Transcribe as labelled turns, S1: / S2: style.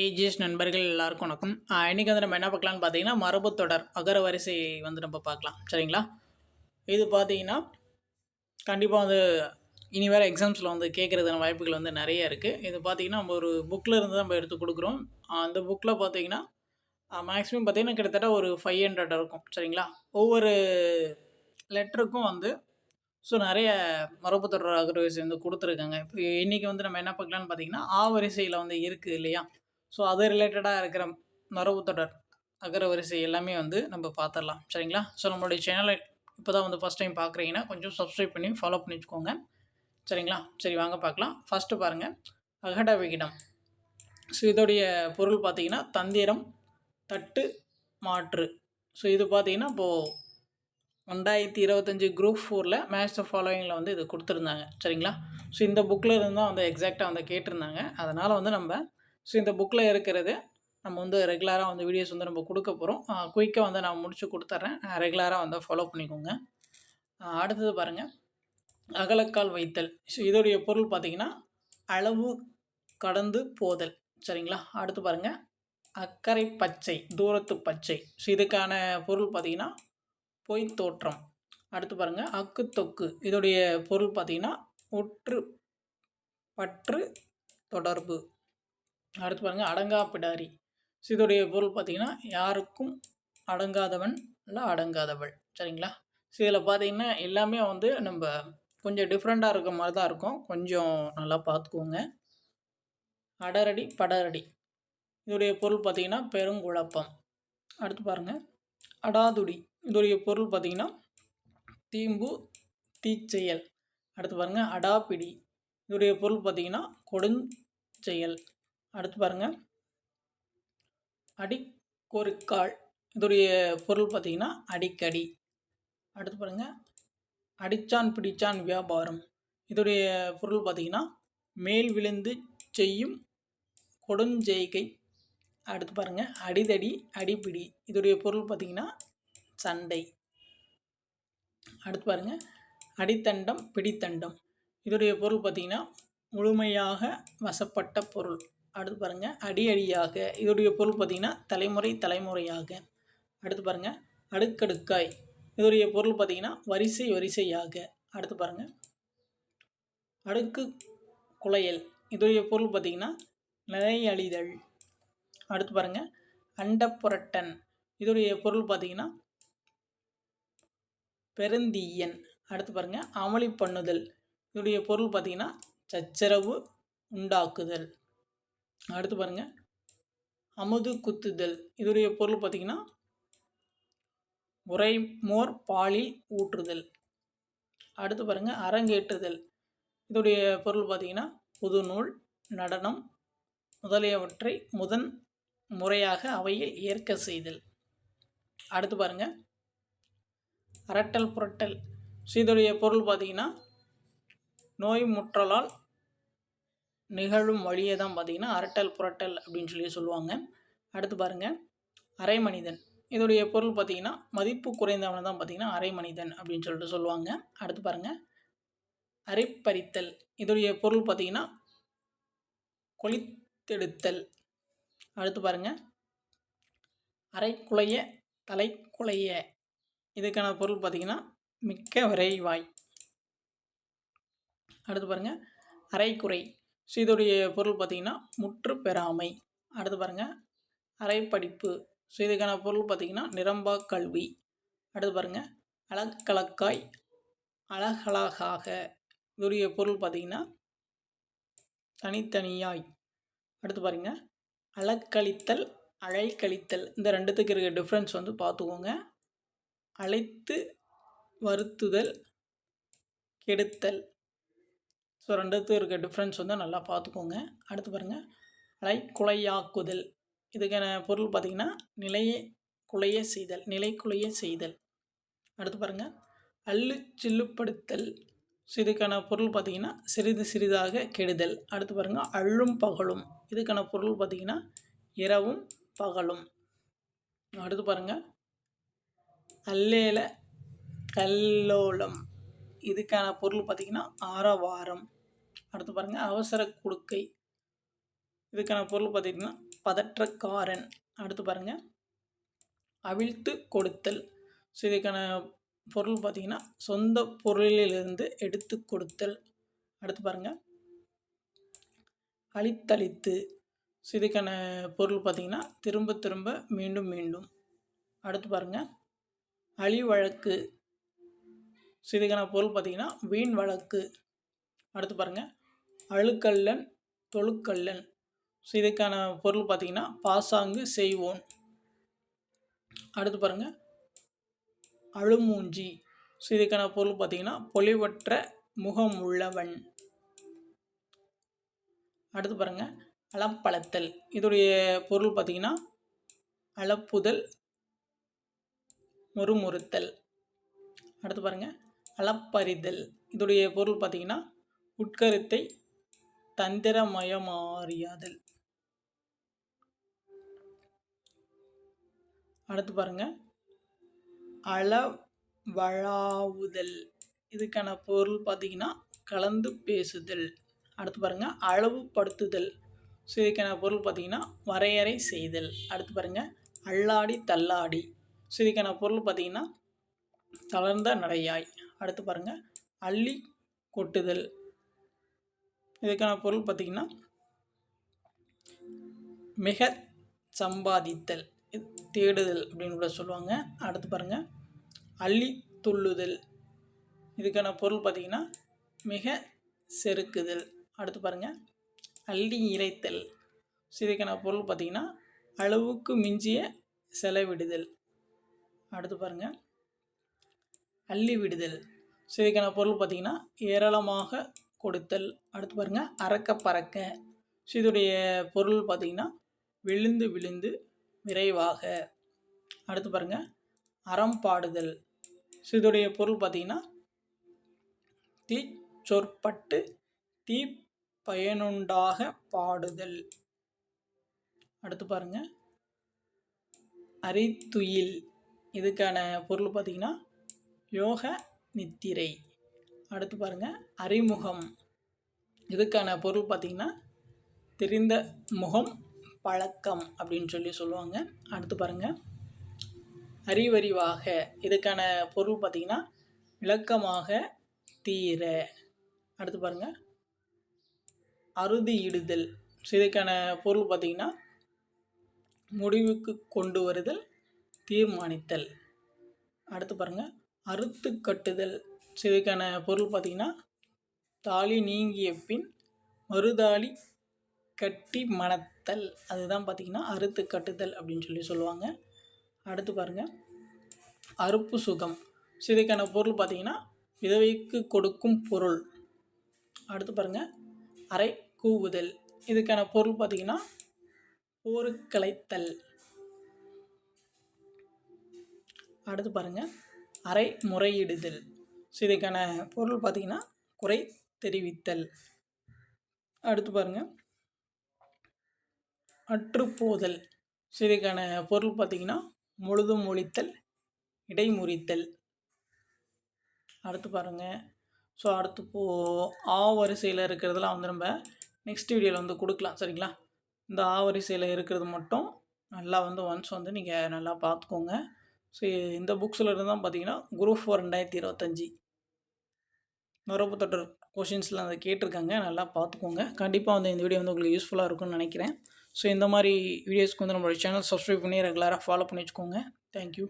S1: AGS நண்பர்கள் எல்லாருக்கும் வணக்கம். இன்றைக்கி இன்னைக்கு வந்து நம்ம என்ன பார்க்கலாம்னு பார்த்தீங்கன்னா மரபு தொடர் அகர வரிசை வந்து நம்ம பார்க்கலாம். சரிங்களா? இது பார்த்தீங்கன்னா கண்டிப்பாக வந்து இனி வேறு எக்ஸாம்ஸில் வந்து கேட்குறதுன வாய்ப்புகள் வந்து நிறைய இருக்குது இது பார்த்தீங்கன்னா நம்ம ஒரு புக்கில் இருந்து தான் நம்ம எடுத்து கொடுக்குறோம். அந்த புக்கில் பார்த்தீங்கன்னா மேக்ஸிமம் பார்த்தீங்கன்னா கிட்டத்தட்ட ஒரு ஃபைவ் ஹண்ட்ரட் இருக்கும். சரிங்களா? ஒவ்வொரு லெட்டருக்கும் வந்து ஸோ நிறைய மரபு தொடர் அகரவரிசை வந்து கொடுத்துருக்காங்க. இப்போ இன்றைக்கி வந்து நம்ம என்ன பார்க்கலான்னு பார்த்தீங்கன்னா ஆ வரிசையில் வந்து இருக்குது இல்லையா? ஸோ அது ரிலேட்டடாக இருக்கிற மரபு தொடர் அகரவரிசை எல்லாமே வந்து நம்ம பார்த்துடலாம் சரிங்களா? ஸோ நம்மளுடைய சேனலை இப்போ தான் வந்து ஃபஸ்ட் டைம் பார்க்குறீங்கன்னா கொஞ்சம் சப்ஸ்கிரைப் பண்ணி ஃபாலோ பண்ணி வச்சுக்கோங்க. சரிங்களா? சரி வாங்க பார்க்கலாம் ஃபஸ்ட்டு பாருங்கள் அகட விகிடம். ஸோ இதோடைய பொருள் பார்த்தீங்கன்னா தந்திரம் தட்டு மாற்று. ஸோ இது பார்த்தீங்கன்னா இப்போது ரெண்டாயிரத்தி இருபத்தஞ்சி குரூப் ஃபோரில் மேட்ச் ஆஃப் ஃபாலோவிங்கில் வந்து இது கொடுத்துருந்தாங்க. சரிங்களா? ஸோ இந்த புக்கில் இருந்து தான் வந்து எக்ஸாக்டாக வந்து கேட்டிருந்தாங்க. அதனால் வந்து நம்ம ஸோ இந்த புக்கில் இருக்கிறது நம்ம வந்து ரெகுலராக வந்து வீடியோஸ் வந்து நம்ம கொடுக்க போகிறோம் குயிக்காக வந்து நான் முடிச்சு கொடுத்துட்றேன் ரெகுலராக வந்து ஃபாலோ பண்ணிக்கோங்க. அடுத்தது பாருங்கள் அகலக்கால் வைத்தல். ஸோ இதோடைய பொருள் பார்த்தீங்கன்னா அளவு கடந்து போதல். சரிங்களா? அடுத்து பாருங்கள் அக்கறை பச்சை தூரத்து பச்சை. ஸோ இதுக்கான பொருள் பார்த்தீங்கன்னா பொய் தோற்றம். அடுத்து பாருங்கள் அக்கு தொக்கு. இதோடைய பொருள் பார்த்தீங்கன்னா ஒற்று பற்று தொடர்பு. அடுத்து பாருங்கள் அடங்கா பிடாரி ஸோ இதோடைய பொருள் பார்த்திங்கன்னா யாருக்கும் அடங்காதவன் இல்லை அடங்காதவள். சரிங்களா? ஸோ இதில் பார்த்தீங்கன்னா எல்லாமே வந்து நம்ம கொஞ்சம் டிஃப்ரெண்ட்டாக இருக்க மாதிரி தான் இருக்கும். கொஞ்சம் நல்லா பார்த்துக்கோங்க. அடரடி படரடி. இதோடைய பொருள் பார்த்தீங்கன்னா பெருங்குழப்பம். அடுத்து பாருங்கள் அடாதுடி. இதோடைய பொருள் பார்த்தீங்கன்னா தீம்பு தீச்செயல். அடுத்து பாருங்கள் அடாப்பிடி இதோடைய பொருள் பார்த்தீங்கன்னா கொடுஞ்செயல் அடுத்து பாருங்கள் அடிக்கொருக்கால். இதோடைய பொருள் பார்த்தீங்கன்னா அடிக்கடி. அடுத்து பாருங்கள் அடிச்சான் பிடிச்சான் வியாபாரம். இதோடைய பொருள் பார்த்தீங்கன்னா மேல் விழுந்து செய்யும் கொடுஞ்செய்கை. அடுத்து பாருங்கள் அடிதடி அடிப்பிடி இதோடைய பொருள் பார்த்தீங்கன்னா சண்டை. அடுத்து பாருங்கள் அடித்தண்டம் பிடித்தண்டம். இதோடைய பொருள் பார்த்தீங்கன்னா முழுமையாக வசப்பட்ட பொருள். அடுத்து பாருங்கள் அடி அடியாக இதோடைய பொருள் பார்த்திங்கன்னா தலைமுறை தலைமுறையாக. அடுத்து பாருங்கள் அடுக்கடுக்காய். இதோடைய பொருள் பார்த்திங்கன்னா வரிசை வரிசையாக. அடுத்து பாருங்கள் அடுக்கு குளையல் இதோடைய பொருள் பார்த்திங்கன்னா நிலையழிதல் அடுத்து பாருங்கள் அண்டப்புரட்டன். இதோடைய பொருள் பார்த்தீங்கன்னா பெருந்தீயன். அடுத்து பாருங்கள் அமளி பண்ணுதல். இதோடைய பொருள் பார்த்தீங்கன்னா சச்சரவு உண்டாக்குதல். அடுத்து பாருங்கள் அமுது குத்துதல். இதோடைய பொருள் பார்த்தீங்கன்னா உரைமோர் பாலில் ஊற்றுதல். அடுத்து பாருங்கள் அரங்கேற்றுதல். இதோடைய பொருள் பார்த்தீங்கன்னா புதுநூல் நடனம் முதலியவற்றை முதன் முறையாக அவையில் ஏற்க செய்தல். அடுத்து பாருங்கள் அரட்டல் புரட்டல். ஸோ இதோடைய பொருள் பார்த்தீங்கன்னா நோய் முற்றலால் நிகழும் வழியை தான் பார்த்தீங்கன்னா அரட்டல் புரட்டல் அப்படின்னு சொல்லி சொல்லுவாங்க. அடுத்து பாருங்க. அரை மனிதன். இதோடைய பொருள் பார்த்திங்கன்னா மதிப்பு குறைந்தவனை தான் பார்த்தீங்கன்னா அரை மனிதன் அப்படின்னு சொல்லிட்டு சொல்லுவாங்க. அடுத்து பாருங்கள் அரைப்பறித்தல். இதோடைய பொருள் பார்த்திங்கன்னா கொளித்தெடுத்தல். அடுத்து பாருங்க. அரைக்குலைய தலைக்குலைய. இதுக்கான பொருள் பார்த்திங்கன்னா மிக்க விரைவாய். அடுத்து பாருங்க. அரைக்குறை. ஸோ இதோடைய பொருள் பார்த்திங்கன்னா முற்று பெறாமை. அடுத்து பாருங்க. அரைப்படிப்பு. ஸோ இதுக்கான பொருள் பார்த்தீங்கன்னா நிரம்பா கல்வி. அடுத்து பாருங்க. அலக்கலக்காய் அழகழகாக. இதோடைய பொருள் பார்த்தீங்கன்னா தனித்தனியாய். அடுத்து பாருங்க. அலக்கழித்தல் அழைக்கழித்தல். இந்த ரெண்டுத்துக்கு இருக்க டிஃப்ரென்ஸ் வந்து பார்த்துக்கோங்க. அழைத்து வருத்துதல் கெடுத்தல். ஸோ ரெண்டுத்துக்கு இருக்க டிஃப்ரென்ஸ் வந்து நல்லா பார்த்துக்கோங்க. அடுத்து பாருங்கள் அலைக்குலையாக்குதல் இதுக்கான பொருள் பார்த்திங்கன்னா நிலையை குலைய செய்தல் நிலை குலைய செய்தல். அடுத்து பாருங்கள் அள்ளு சில்லுப்படுத்தல். ஸோ இதுக்கான பொருள் பார்த்திங்கன்னா சிறிது சிறிதாக கெடுதல். அடுத்து பாருங்கள் அள்ளும் பகலும். இதுக்கான பொருள் பார்த்திங்கன்னா இரவும் பகலும். அடுத்து பாருங்கள் அல்லேல கல்லோலம். இதுக்கான பொருள் பார்த்திங்கன்னா ஆரவாரம். அடுத்து பாருங்கள் அவசர குடுக்கை. இதுக்கான பொருள் பார்த்திங்கன்னா பதற்றக்காரன். அடுத்து பாருங்கள் அவிழ்த்து கொடுத்தல். ஸோ இதுக்கான பொருள் பார்த்திங்கன்னா சொந்த பொருளிலிருந்து எடுத்து கொடுத்தல். அடுத்து பாருங்கள் அழித்தளித்து. ஸோ இதுக்கான பொருள் பார்த்திங்கன்னா திரும்ப திரும்ப மீண்டும் மீண்டும். அடுத்து பாருங்கள் அழி வழக்கு ஸோ இதுக்கான பொருள் பார்த்திங்கன்னா வீண் வழக்கு. அடுத்து பாருங்கள் அழுக்கல்லன் தொழுக்கல்லன். ஸோ இதுக்கான பொருள் பார்த்திங்கன்னா பாசாங்கு செய்வோன். அடுத்து பாருங்கள் அழுமூஞ்சி. ஸோ இதுக்கான பொருள் பார்த்திங்கன்னா பொலிவற்ற முகம் உள்ளவன் அடுத்து பாருங்கள் அளப்பளத்தல் இதோடைய பொருள் பார்த்திங்கன்னா அளப்புதல் முறுமுறுத்தல். அடுத்து பாருங்கள் அளப்பறிதல் இதோடைய பொருள் பார்த்திங்கன்னா உட்கருத்தை தந்திரமயமாறியாதல். அடுத்து பாருங்கள் அளவழாவுதல். இதுக்கான பொருள் பார்த்தீங்கன்னா கலந்து பேசுதல். அடுத்து பாருங்க அளவுபடுத்துதல். ஸோ இதுக்கான பொருள் பார்த்திங்கன்னா வரையறை செய்தல். அடுத்து பாருங்க அல்லாடி தள்ளாடி. ஸோ இதுக்கான பொருள் பார்த்தீங்கன்னா தளர்ந்த நடையாய். அடுத்து பாருங்கள் அள்ளி கொட்டுதல். இதுக்கான பொருள் பார்த்திங்கன்னா மிக சம்பாதித்தல் தேடுதல் அப்படின்னு கூட சொல்லுவாங்க. அடுத்து பாருங்கள் அள்ளி துள்ளுதல். இதுக்கான பொருள் பார்த்திங்கன்னா மிக செருக்குதல். அடுத்து பாருங்கள் அள்ளி இறைத்தல். இதுக்கான பொருள் பார்த்திங்கன்னா அளவுக்கு மிஞ்சிய செலவிடுதல். அடுத்து பாருங்கள் அள்ளி விடுதல். ஸோ இதுக்கான பொருள் பார்த்திங்கன்னா ஏராளமாக கொடுத்தல். அடுத்து பாருங்கள் அறக்க பறக்க. ஸோ இதோடைய பொருள் பார்த்திங்கன்னா விழுந்து விழுந்து விரைவாக. அடுத்து பாருங்கள் அறம் பாடுதல். ஸோ இதோடைய பொருள் பார்த்திங்கன்னா தீ சொற்பட்டு தீ பயனுண்டாக பாடுதல். அடுத்து பாருங்கள் அரித்துயில். இதுக்கான பொருள் பார்த்திங்கன்னா யோக நித்திரை. அடுத்து பாருங்கள் அறிமுகம். இதுக்கான பொருள் பார்த்திங்கன்னா தெரிந்த முகம் பழக்கம் அப்படின்னு சொல்லி சொல்லுவாங்க. அடுத்து பாருங்கள் அறிவறிவாக. இதுக்கான பொருள் பார்த்திங்கன்னா விளக்கமாக தீர. அடுத்து பாருங்கள் அறுதியிடுதல். ஸோ இதுக்கான பொருள் பார்த்திங்கன்னா முடிவுக்கு கொண்டு வருதல் தீர்மானித்தல். அடுத்து பாருங்கள் அறுத்து கட்டுதல். ஸோ இதுக்கான பொருள் பார்த்திங்கன்னா தாலி நீங்கிய பின் மறுதாலி கட்டி மணத்தல். அதுதான் பார்த்திங்கன்னா அறுத்து கட்டுதல் அப்படின்னு சொல்லி சொல்லுவாங்க. அடுத்து பாருங்கள் அறுப்பு சுகம். ஸோ இதுக்கான பொருள் பார்த்திங்கன்னா விதவைக்கு கொடுக்கும் பொருள். அடுத்து பாருங்கள் அரை கூவுதல். இதுக்கான பொருள் பார்த்திங்கன்னா போருக்கலைத்தல். அடுத்து பாருங்கள் அரை முறையிடுதல். ஸோ இதுக்கான பொருள் பார்த்திங்கன்னா குறை தெரிவித்தல். அடுத்து பாருங்கள் அற்றுப்போதல். ஸோ இதுக்கான பொருள் பார்த்திங்கன்னா முழுதும் ஒழித்தல் இடைமுறித்தல். அடுத்து பாருங்கள் ஸோ அடுத்து போ ஆ வரிசையில் இருக்கிறதெல்லாம் வந்து நம்ம நெக்ஸ்ட் வீடியோவில் வந்து கொடுக்கலாம். சரிங்களா? இந்த ஆ வரிசையில் இருக்கிறது மட்டும் நல்லா வந்து ஒன்ஸ் வந்து நீங்கள் நல்லா பார்த்துக்கோங்க ஸோ இந்த புக்ஸில் இருந்து தான் பார்த்தீங்கன்னா குரூப் ஃபோர் ரெண்டாயிரத்தி இருபத்தஞ்சி. நுரப்பு தொடர் கொஷின்ஸ்லாம் அதை கேட்டிருக்காங்க. நல்லா பார்த்துக்கோங்க. கண்டிப்பாக வந்து இந்த வீடியோ வந்து உங்களுக்கு யூஸ்ஃபுல்லாக இருக்கும்னு நினைக்கிறேன். ஸோ இந்த மாதிரி வீடியோஸ்க்கு வந்து நம்மளோட சேனல் சப்ஸ்கிரைப் பண்ணி ரெகுலராக ஃபாலோ பண்ணி வச்சுக்கோங்க. தேங்க்யூ